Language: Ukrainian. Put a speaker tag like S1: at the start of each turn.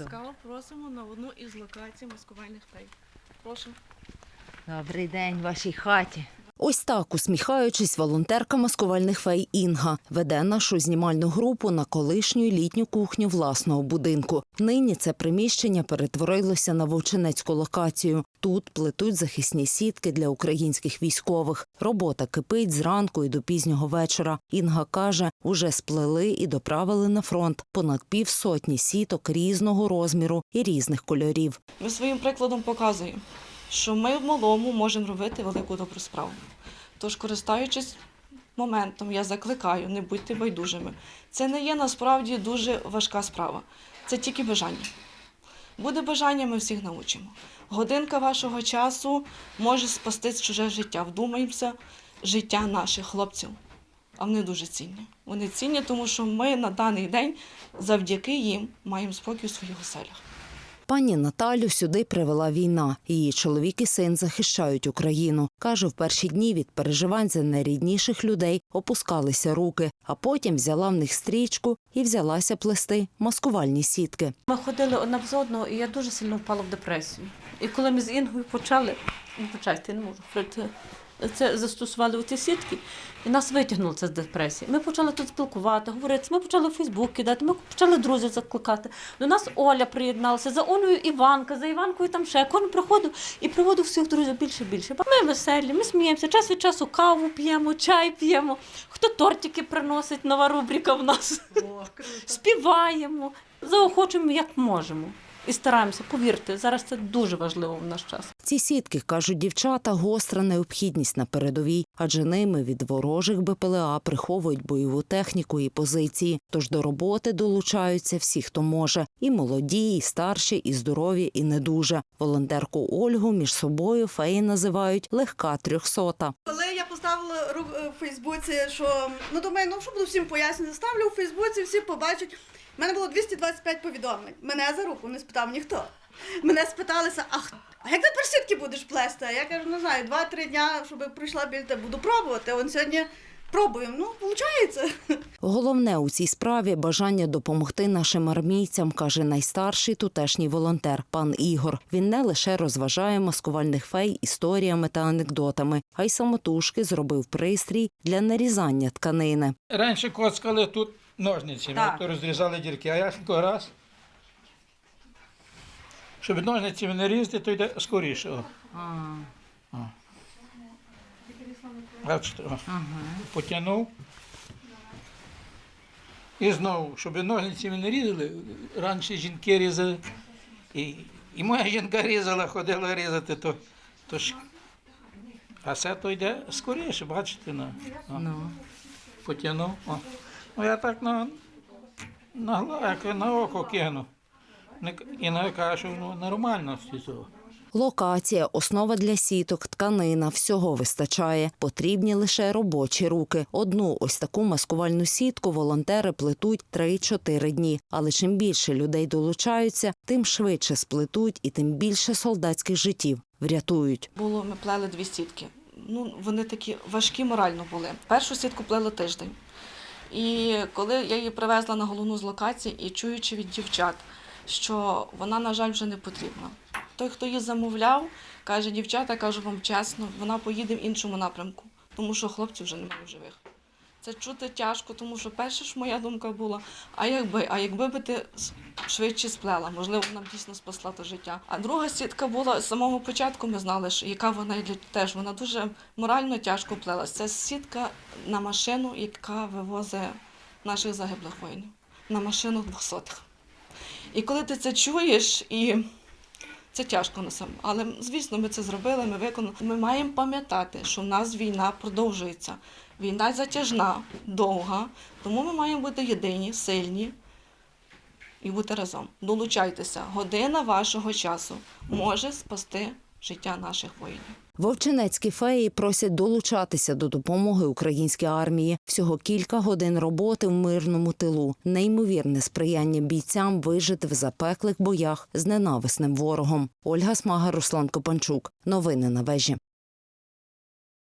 S1: Ласкаво просимо на одну із локацій маскувальних фей. Прошу.
S2: Добрий день в вашій хаті.
S3: Ось так, усміхаючись, волонтерка маскувальних фей Інга веде нашу знімальну групу на колишню літню кухню власного будинку. Нині це приміщення перетворилося на вовчинецьку локацію. Тут плетуть захисні сітки для українських військових. Робота кипить зранку і до пізнього вечора. Інга каже, уже сплели і доправили на фронт понад півсотні сіток різного розміру і різних кольорів.
S1: Ми своїм прикладом показуємо, що ми в малому можемо робити велику добру справу. Тож, користуючись моментом, я закликаю, не будьте байдужими. Це не є насправді дуже важка справа. Це тільки бажання. Буде бажання, ми всіх научимо. Годинка вашого часу може спасти чуже життя. Вдумаємося, життя наших хлопців. А вони дуже цінні. Вони цінні, тому що ми на даний день завдяки їм маємо спокій у своїх оселях.
S3: Пані Наталю сюди привела війна. Її чоловік і син захищають Україну. Каже, в перші дні від переживань за найрідніших людей опускалися руки, а потім взяла в них стрічку і взялася плести маскувальні сітки.
S4: Ми ходили одна з одного, і я дуже сильно впала в депресію. І коли ми з Інгою почали, ну, почайте, не можу це застосували у ці сітки, і нас витягнуло це з депресії. Ми почали тут спілкувати, говорити. Ми почали в Фейсбук кидати, ми почали друзів закликати. До нас Оля приєдналася, за Олею Іванка, за Іванкою там ще. Кожен приходив і приводив всіх друзів більше і більше. Ми веселі, ми сміємося, час від часу каву п'ємо, чай п'ємо. Хто тортики приносить, нова рубрика в нас. Співаємо, заохочуємо як можемо. І стараємося, повірте, зараз це дуже важливо в наш час.
S3: Ці сітки, кажуть дівчата, гостра необхідність на передовій, адже ними від ворожих БПЛА приховують бойову техніку і позиції. Тож до роботи долучаються всі, хто може, і молоді, і старші, і здорові, і не дуже. Волонтерку Ольгу між собою феї називають легка трьохсота.
S5: Ру- е, в Фейсбуці, що ну думаю, ну що буду всім пояснювати, ставлю у Фейсбуці, всі побачать. У мене було 225 повідомлень. Мене за руку не спитав ніхто. Мене спиталися, а, а як ти персидки будеш плести? Я кажу, не знаю, 2-3 дня, щоб прийшла біля тебе, буду пробувати. Он сьогодні пробуємо. Ну, виходить.
S3: Головне у цій справі бажання допомогти нашим армійцям, каже найстарший тутешній волонтер пан Ігор. Він не лише розважає маскувальних фей історіями та анекдотами, а й самотужки зробив пристрій для нарізання тканини.
S6: Раніше коцкали тут ножницями, то розрізали дірки, а я такий раз. Щоб ножницями не різати, то йде скоріше. О. Бачите. Потягнув. І знову, щоб ножницями не різали, раніше жінки різали. І, і моя жінка різала, ходила різати, то, то ж. А це то йде скоріше, бачите, на. о потягнув. О. Ну я так на, на, як на око кину. І не кажу, ну нормально з цього.
S3: Локація, основа для сіток, тканина, всього вистачає. Потрібні лише робочі руки. Одну ось таку маскувальну сітку волонтери плетуть 3-4 дні. Але чим більше людей долучаються, тим швидше сплетуть і тим більше солдатських життів врятують.
S1: Було, ми плели дві сітки. Ну, вони такі важкі морально були. Першу сітку плели тиждень. І коли я її привезла на головну з локацій і чуючи від дівчат, що вона, на жаль, вже не потрібна. Той, хто її замовляв, каже, дівчата, кажу вам чесно, вона поїде в іншому напрямку, тому що хлопців вже немає в живих. Це чути тяжко, тому що перша ж моя думка була, а якби, а якби би ти швидше сплела, можливо, нам дійсно спасла то життя. А друга сітка була з самого початку. Ми знали, що яка вона для теж вона дуже морально тяжко плелась. Це сітка на машину, яка вивозить наших загиблих воїнів, на машину двохсотих. І коли ти це чуєш, і це тяжко на сам. Але звісно, ми це зробили, ми виконали. Ми маємо пам'ятати, що в нас війна продовжується. Війна затяжна, довга, тому ми маємо бути єдині, сильні і бути разом. Долучайтеся. Година вашого часу може спасти життя наших воїнів.
S3: Вовчинецькі феї просять долучатися до допомоги українській армії. Всього кілька годин роботи в мирному тилу. Неймовірне сприяння бійцям вижити в запеклих боях з ненависним ворогом. Ольга Смага, Руслан Копанчук. Новини на вежі.